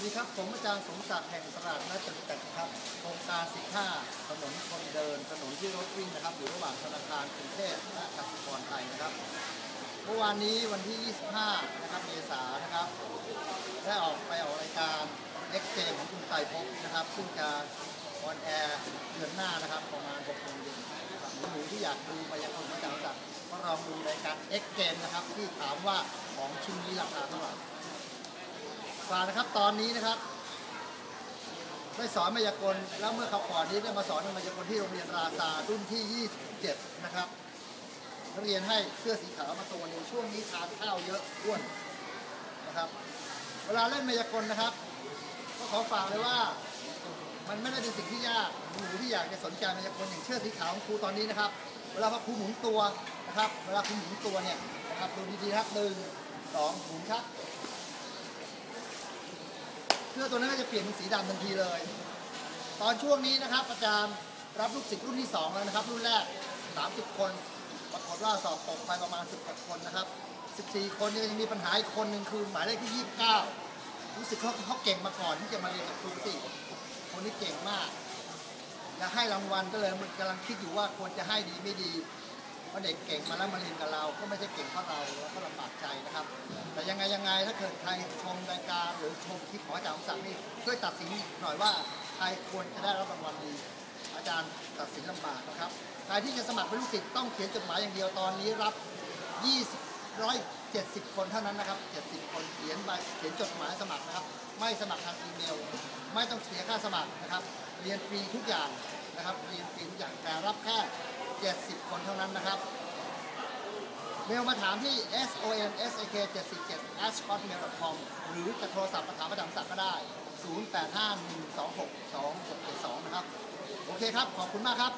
วัสดีครับ ผมอาจารย์สมศักดิ์แห่งตลาดนัดจตุจักรครับโครงการ 15 ถนนคนเดิน ถนนที่รถวิ่งนะครับ อยู่ระหว่างธนาคารกรุงเทพและกสิกรไทยนะครับ เมื่อวานนี้วันที่ 25 นะครับ เมษายนนะครับ ได้ออกไปออกรายการเอ็กเจของคุณไต่ภพนะครับ ซึ่งจะออนแอร์เดือนหน้านะครับ ประมาณ6โมงเย็นนะครับหนูที่อยากดูมายากลอาจารย์ศักดิ์ก็ลองดูรายการเอ็กเกมนะครับ ที่ถามว่าของชิ้นนี้ราคาเท่าไหร่ ฝากนะครับตอนนี้นะครับได้สอนมายากลแล้วเมื่อเขาวก่อนนี้ได้มาสอนมายากลที่โรงเรียนราซารุ่นที่ 27 นะครับนักเรียนให้เสื้อสีขาวมาตัวหนึงช่วงนี้ทานข้าวเยอะอ้วนนะครับ เวลาเล่นมายากลนะครับ ก็ขอฝากเลยว่ามันไม่ได้เป็นสิ่งที่ยากหนูที่อยากจะสนใจมายากลอย่างเชือกสีขาวของครูตอนนี้นะครับ เวลาพอครูหมุนตัวนะครับ เวลาครูหมุนตัวเนี่ยนะครับดูดีๆครับหนึ่งสองหมุนครับ สื้อตัวนั้นก็จะเปลี่ยนเป็นสีดำทันทีเลย ตอนช่วงนี้นะครับอาจารย์รับลูกศิษย์รุ่นที่ 2 แล้วนะครับ รุ่นแรก 30 คนปรากฏว่าสอบตกไปประมาณ 10กว่าคนนะครับ 14 คนนี่ยยังมีปัญหาอีกคนหนึ่งคือหมายเลขที่ 29 รู้สึกเขาเขาเก่งมาก่อนที่จะมาเรียนกับครูสิคนนี้เก่งมากอยากให้รางวัลก็เลยมันกำลังคิดอยู่ว่าควรจะให้ดีไม่ดี เพราะเด็กเก่งมาแล้วมาเรียนกับเรา ก็ไม่ใช่เก่งเพราะเราแล้วก็ลำบากใจนะครับ แต่ยังไงยังไงถ้าเกิดใครชมรายการหรือชมคลิปของอาจารย์สมศักดิ์นี่ช่วยตัดสินหน่อยว่าใครควรจะได้รับรางวัลดีอาจารย์ตัดสินลำบากนะครับใครที่จะสมัครเป็นลูกศิษย์ต้องเขียนจดหมายอย่างเดียวตอนนี้รับ 20 170 คนเท่านั้นนะครับ 70 คนเขียนใบเขียนจดหมายสมัครนะครับ ไม่สมัครทางอีเมล ไม่ต้องเสียค่าสมัครนะครับ เรียนฟรีทุกอย่างนะครับ เรียนฟรีทุกอย่างแต่รับแค่ 70 คนเท่านั้นนะครับเมลมาถามที่ s o n s a k 747 a s c o t m a i l com หรือจะโทรศัพท์มาถามประจำสักก็ได้ 0851262672 นะครับ โอเคครับ ขอบคุณมากครับ